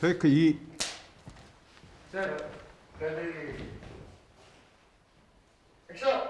테이크 2 자, 레디. 액션.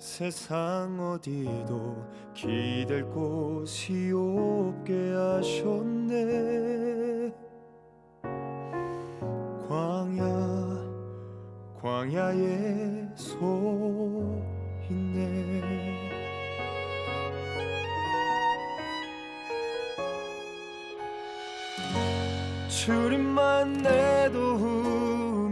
세상 어디도 기댈 곳이 없게 하셨네. 광야 광야에 서 있네. 주님만 내도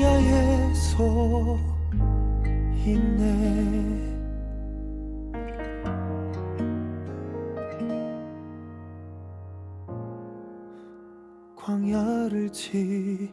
광야에 서 있네. 광야를 지나며